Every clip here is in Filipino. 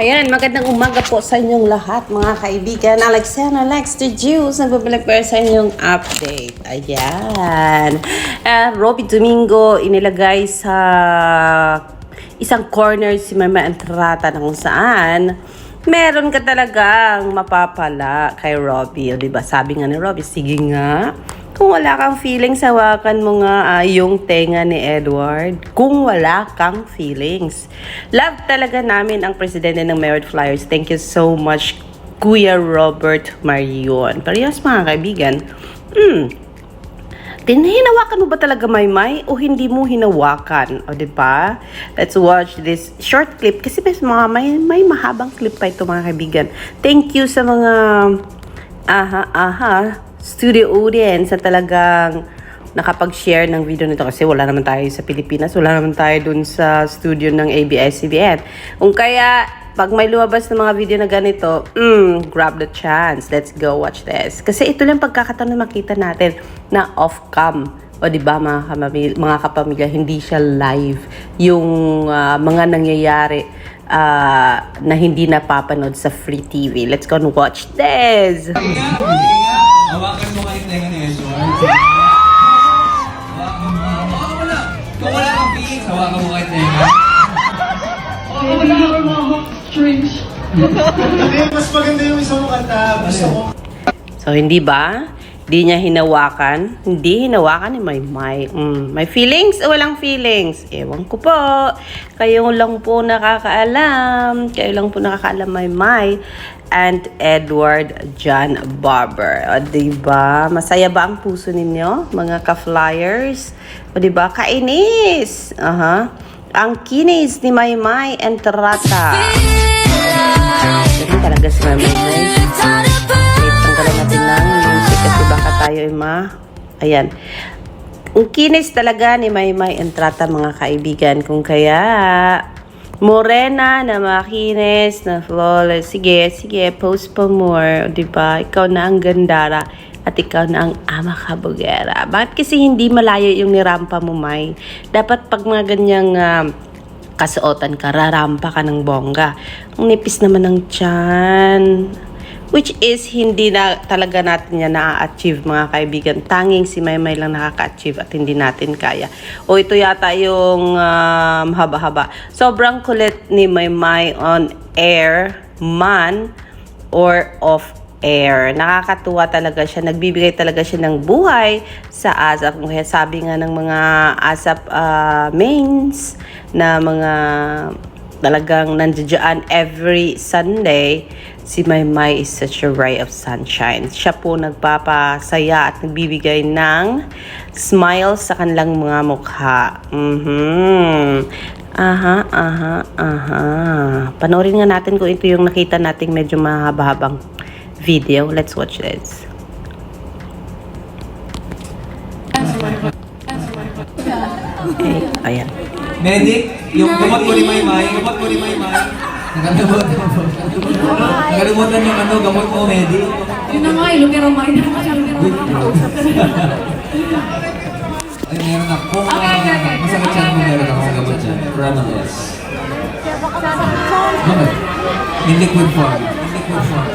Ayan, magandang umaga po sa inyong lahat mga kaibigan. Alexander Lex the Juice, nagbabalik po sa inyong update. Ayan. Uh, Robby Domingo inilagay sa isang corner si Mama Entrata na kung saan meron ka talagang mapapala kay Robby. O, diba? Sabi nga ni Robby, sige nga. Kung wala kang feelings, hawakan mo nga ah, yung tenga ni Edward. Kung wala kang feelings. Love talaga namin ang presidente ng Merit Flyers. Thank you so much, Kuya Robert Marion. Parehas mga kaibigan. Hmm. Hinawakan mo ba talaga Maymay o hindi mo hinawakan? O, di ba? Let's watch this short clip kasi may mga may, may mahabang clip pa ito mga kaibigan. Thank you sa mga aha aha studio audience na talagang nakapag-share ng video nito kasi wala naman tayo sa Pilipinas, wala naman tayo dun sa studio ng ABS-CBN. Kung kaya, pag may lumabas ng mga video na ganito, mm, grab the chance. Let's go watch this. Kasi ito lang pagkakataon na makita natin na off-cam. O di ba mga, kamamil- mga kapamilya, hindi siya live. Yung ah, mga nangyayari ah, na hindi napapanood sa free TV. Let's go and watch this! Hawakan mo kayo tenga ni Edward. Hawakan mo. Oh, wala. Kung wala kang feelings, hawakan mo kayo tenga. Wala akong mga hot strings. Hindi, mas maganda yung isang kanta. Gusto ko. So, hindi ba? Hindi niya hinawakan. Hindi hinawakan ni Maymay. Mm, may feelings o walang feelings? Ewan ko po. Kayo lang po nakakaalam. Kayo lang po nakakaalam, Maymay. And Edward John Barber. O, diba? Masaya ba ang puso ninyo, mga ka-flyers? O, diba? Kainis! Aha. Ang kinis ni Maymay and Trata. Ganun talaga si Maymay, kasi baka tayo ay ma... Ayan. Ang kinis talaga ni Maymay Entrata mga kaibigan. Kung kaya, morena na makinis, na flawless. Sige, sige, post pa more. O, diba? Ikaw na ang gandara at ikaw na ang ama kabugera. Bakit kasi hindi malayo yung nirampa mo, May? Dapat pag mga ganyang ah, kasuotan ka, rarampa ka ng bongga. Ang nipis naman ng tiyan. Which is, hindi na talaga natin yan na-achieve mga kaibigan. Tanging si Maymay lang nakaka-achieve at hindi natin kaya. O ito yata yung um, haba-haba. Sobrang kulit ni Maymay on air man or off air. Nakakatuwa talaga siya. Nagbibigay talaga siya ng buhay sa ASAP. Kaya sabi nga ng mga ASAP ah, mains na mga talagang nandiyan every Sunday, si Maymay is such a ray of sunshine. Siya po nagpapasaya at nagbibigay ng smile sa kanilang mga mukha. Mhm. Aha, aha, aha. Panoorin nga natin kung ito yung nakita nating medyo mahaba-habang video. Let's watch this. Okay, ayan. Medic, yung gamot mo ni Maymay, gamot mo ni Maymay. Nagagamot. Nagalimutan yung ano, gamot mo, Medic. Yun na nga, mind na kasi ilong yung makausap ka na. Ay, meron ako. Kung Okay, okay, okay. masakit siya mo, meron ako sa gamot dyan. Promise. Bakit? In liquid form. In liquid form.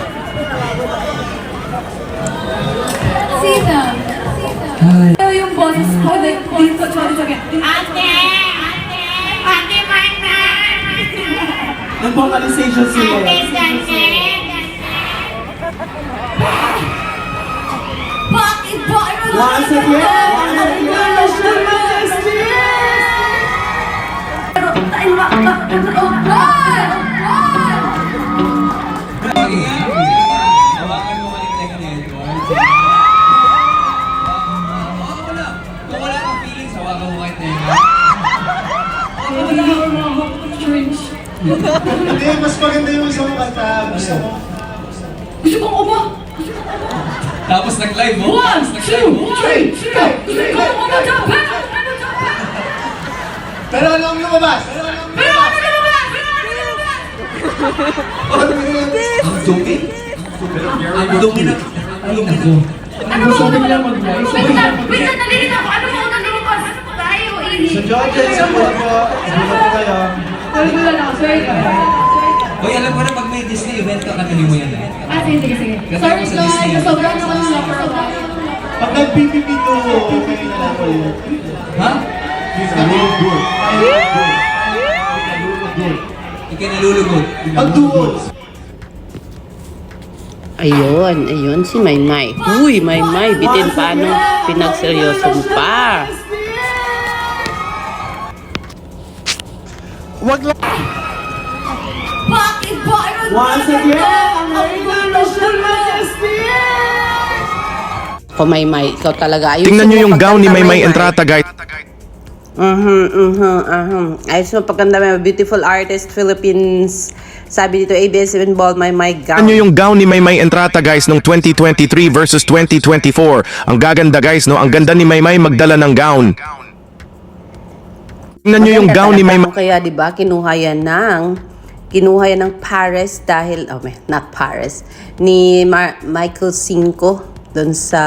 Sina? Ay. Ito yung boses ko, dito, sorry, sorry. Ate! Nag-vocalization sila. Ate Dante! Bakit ba? Ano? Once again! Pero, tayo Hindi, mas maganda yung isang kanta. Gusto ko. Gusto kong uba! Tapos nag-live mo. One, Tapos two, nag-live mo. three, go! Gusto kong! Jump back! Pero alam mo lumabas. Pero mo lumabas. ano ka naman? Pero ano? Ano mo lumabas? Ang dumi. Ang dumi na. Ay, naku. Ano ba una mo lang mag-voice? Wait lang, wait lang, nalilito ako. Ano ba una lumabas? Ano ba tayo? Sa Georgia, sa Puerto, sa Puerto kayo. Ko lang ako, ka. Hoy, alam ko na pag may Disney event ka, katabi mo yan eh. Ah, sige, sige, sige. Sorry guys, sobrang ako ng lover ko. Pag nag-PPP to, okay na lang ulit. Ha? Please, nalulugod. Nalulugod. Ikinalulugod. Pag duos. Ayun, ayun si Maymay. Uy, Maymay, bitin paano pinagseryoso mo pa. Bakit ba? Once again, American Majesty! O Maymay, ikaw talaga. Ayusin Tingnan nyo yung gown ni Maymay Entrata guys. Mhm, mhm, mhm. Ayos mo pagkanda may beautiful artist Philippines. Sabi dito ABS-CBN Ball, Maymay gown. Tingnan nyo yung gown ni Maymay Entrata guys nung 2023 versus 2024. Ang gaganda guys no, ang ganda ni Maymay magdala ng gown. Tingnan nyo yung gown ni Maymay. kung Kaya 'di ba kinuha yan ng kinuha yan ng Paris dahil oh may, not Paris ni Mar- Michael Cinco doon sa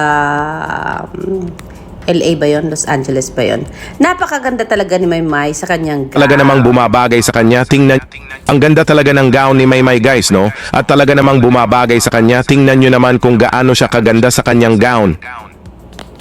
um, LA ba yon Los Angeles ba yon Napakaganda talaga ni Maymay sa kanyang gown. Talaga namang bumabagay sa kanya. Tingnan ang ganda talaga ng gown ni Maymay guys no. At talaga namang bumabagay sa kanya. Tingnan nyo naman kung gaano siya kaganda sa kanyang gown.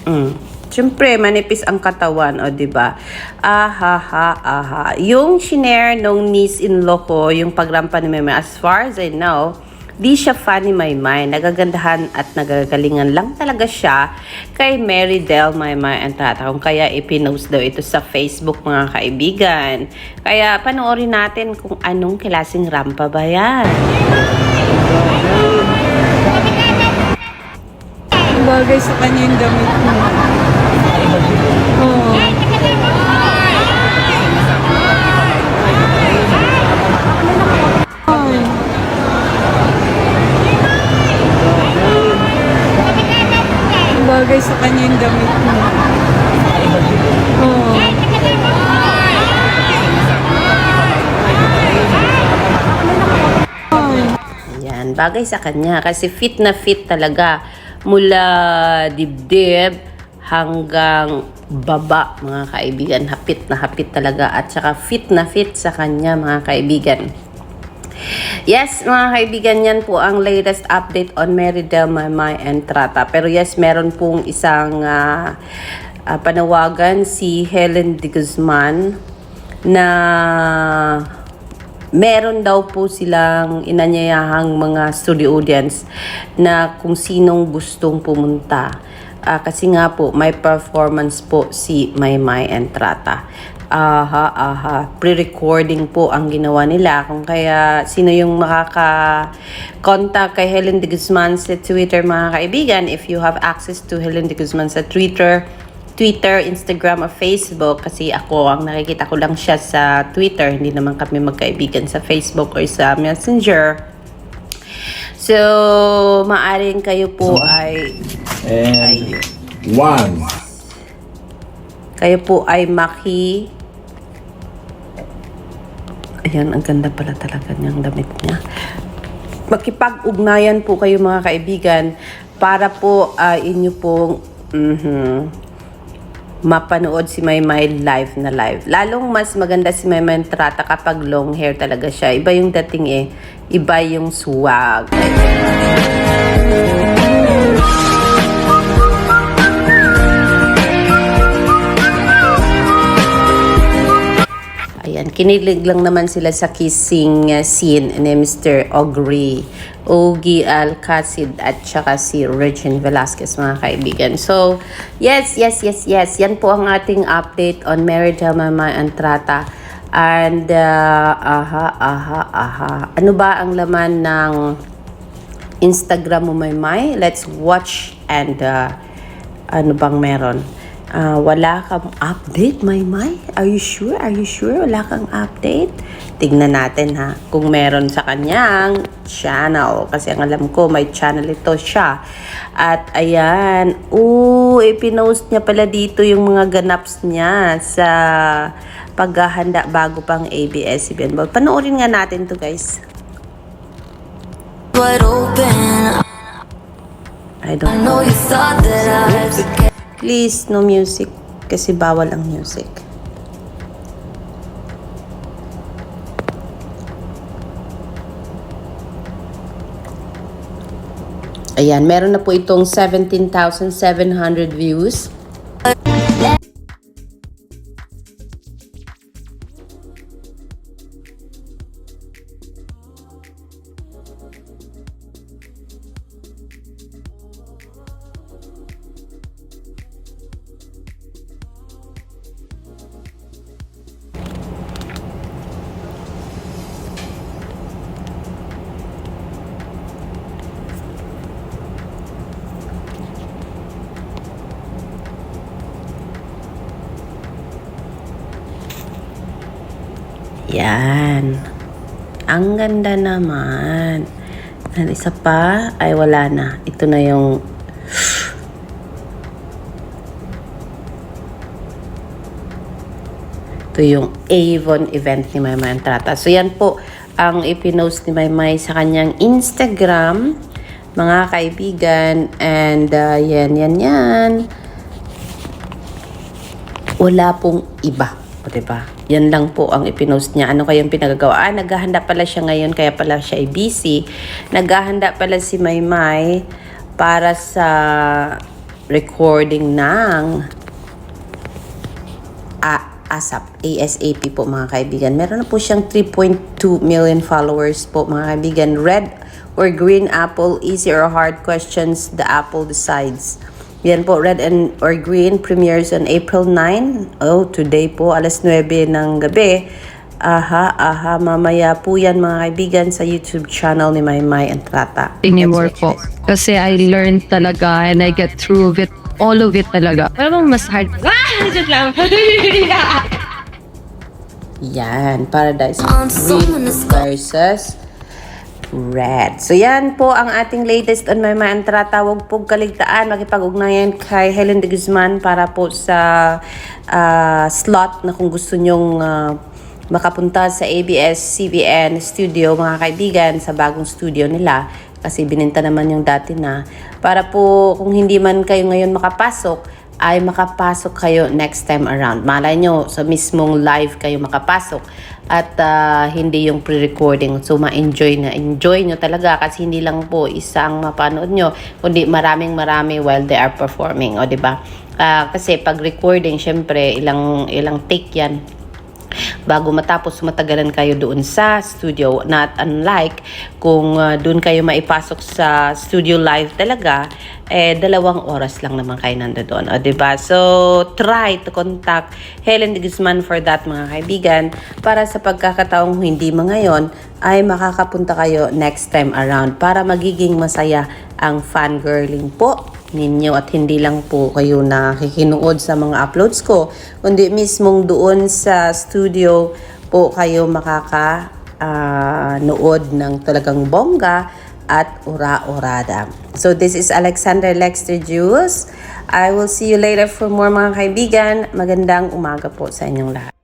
Mm. Siyempre, manipis ang katawan, o, di ba? Aha, ha, aha. Yung shinare nung niece-in-law ko, yung pagrampa ni Maymay, as far as I know, di siya fan ni Maymay. Nagagandahan at nagagalingan lang talaga siya kay Mary Del Maymay ang tatakong. Kaya ipinost daw ito sa Facebook, mga kaibigan. Kaya panoorin natin kung anong klaseng rampa ba yan. bagay sa kanya yung damit mo. Bagay sa kanya yung damit mo. Oo. Ay. Yan, bagay sa kanya kasi fit na fit talaga mula dibdib hanggang baba mga kaibigan. Hapit na hapit talaga at saka fit na fit sa kanya mga kaibigan. Yes, mga kaibigan, yan po ang latest update on Mary Del Maymay and Trata. Pero yes, meron pong isang ah, ah, panawagan si Helen de Guzman na meron daw po silang inanyayahang mga studio audience na kung sinong gustong pumunta. Ah, kasi nga po, may performance po si Maymay and Trata. Aha, aha. Pre-recording po ang ginawa nila. Kung kaya sino yung makaka-contact kay Helen de Guzman sa Twitter, mga kaibigan, if you have access to Helen de Guzman sa Twitter, Twitter, Instagram, o Facebook kasi ako, ang nakikita ko lang siya sa Twitter. Hindi naman kami magkaibigan sa Facebook or sa Messenger. So, maaring kayo po ay And one. kayo po ay maki Ayan, ang ganda pala talaga niyang damit niya. Makipag-ugnayan po kayo mga kaibigan para po ah, inyo pong mhm, mapanood si Maymay live na live. Lalong mas maganda si Maymay trata kapag long hair talaga siya. Iba yung dating eh. Iba yung swag. Ayan, kinilig lang naman sila sa kissing uh, scene ni Mr. Ogri, Ogie Alcacid at saka si Regine Velasquez mga kaibigan. So, yes, yes, yes, yes. Yan po ang ating update on Mary Del Mama Antrata. And, uh, aha, aha, aha. Ano ba ang laman ng Instagram mo, Maymay? Let's watch and uh, ano bang meron? Ah, wala kang update, Maymay? Are you sure? Are you sure? Wala kang update? Tignan natin ha, kung meron sa kanyang channel. Kasi ang alam ko, may channel ito siya. At ayan, oo, ipinost niya pala dito yung mga ganaps niya sa paghahanda bago pang ABS-CBN Ball. Panoorin nga natin to guys. I don't I know Please, no music. Kasi bawal ang music. Ayan, meron na po itong 17,700 views. Yan. Ang ganda naman. At isa pa, ay wala na. Ito na yung Ito yung Avon event ni Maymay Antrata. So yan po ang ipinost ni Maymay sa kanyang Instagram, mga kaibigan. And uh, yan, yan, yan. Wala pong iba. O, diba? Yan lang po ang ipinost niya. Ano kayang pinagagawa? Ah, naghahanda pala siya ngayon, kaya pala siya ay busy. Naghahanda pala si Maymay para sa recording ng A- ASAP, ASAP po mga kaibigan. Meron na po siyang 3.2 million followers po mga kaibigan. Red or green apple, easy or hard questions, the apple decides. Yan po, red and or green premieres on April 9. Oh, today po, alas 9 ng gabi. Aha, aha, mamaya po yan mga kaibigan sa YouTube channel ni Maymay Entrata. anymore Let's po. Kasi I learned talaga and I get through of it, all of it talaga. Pero mas hard. Ah! Joke lang. Yan, Paradise go- versus Red. So yan po ang ating latest on My Mantra. Tawag po kaligtaan, makipag-ugnayan kay Helen de Guzman para po sa ah, slot na kung gusto nyong ah, makapunta sa ABS-CBN studio, mga kaibigan, sa bagong studio nila. Kasi bininta naman yung dati na. Para po kung hindi man kayo ngayon makapasok, ay makapasok kayo next time around. Malay nyo, sa mismong live kayo makapasok at ah, hindi yung pre-recording. So, ma-enjoy na. Enjoy nyo talaga kasi hindi lang po isang mapanood nyo, kundi maraming marami while they are performing. O, di ba? Ah, kasi pag recording, syempre, ilang, ilang take yan bago matapos matagalan kayo doon sa studio. Not unlike kung uh, doon kayo maipasok sa studio live talaga eh dalawang oras lang naman kayo nandoon o diba? So try to contact Helen de Guzman for that mga kaibigan para sa pagkakataong hindi ngayon ay makakapunta kayo next time around para magiging masaya ang fangirling po ninyo at hindi lang po kayo nakikinood sa mga uploads ko kundi mismong doon sa studio po kayo makaka nood ng talagang bongga at ura-urada. So this is Alexander Lexter Jules. I will see you later for more mga kaibigan. Magandang umaga po sa inyong lahat.